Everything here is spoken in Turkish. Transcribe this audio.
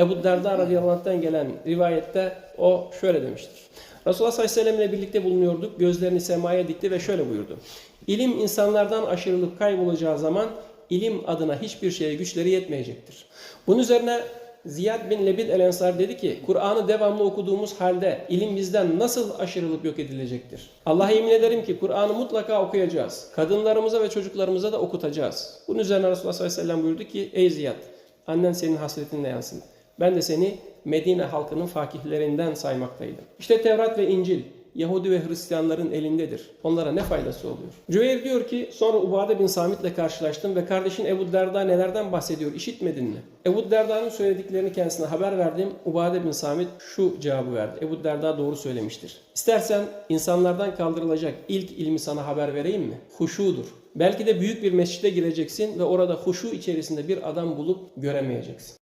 Ebu Derda radıyallahu anh'tan gelen rivayette o şöyle demiştir. Resulullah sallallahu aleyhi ve sellem ile birlikte bulunuyorduk. Gözlerini semaya dikti ve şöyle buyurdu. İlim insanlardan aşırılıp kaybolacağı zaman ilim adına hiçbir şeye güçleri yetmeyecektir. Bunun üzerine Ziyad bin Lebid el Ensar dedi ki Kur'an'ı devamlı okuduğumuz halde ilim bizden nasıl aşırılıp yok edilecektir? Allah'a yemin ederim ki Kur'an'ı mutlaka okuyacağız. Kadınlarımıza ve çocuklarımıza da okutacağız. Bunun üzerine Resulullah sallallahu aleyhi ve sellem buyurdu ki ey Ziyad annen senin hasretinle yansın. Ben de seni Medine halkının fakihlerinden saymaktaydım. İşte Tevrat ve İncil Yahudi ve Hristiyanların elindedir. Onlara ne faydası oluyor? Cüveyr diyor ki sonra Ubade bin Samit'le karşılaştım ve kardeşin Ebu Derda nelerden bahsediyor işitmedin mi? Ebu Derda'nın söylediklerini kendisine haber verdim. Ubade bin Samit şu cevabı verdi. Ebu Derda doğru söylemiştir. İstersen insanlardan kaldırılacak ilk ilmi sana haber vereyim mi? Huşudur. Belki de büyük bir mescide gireceksin ve orada huşu içerisinde bir adam bulup göremeyeceksin.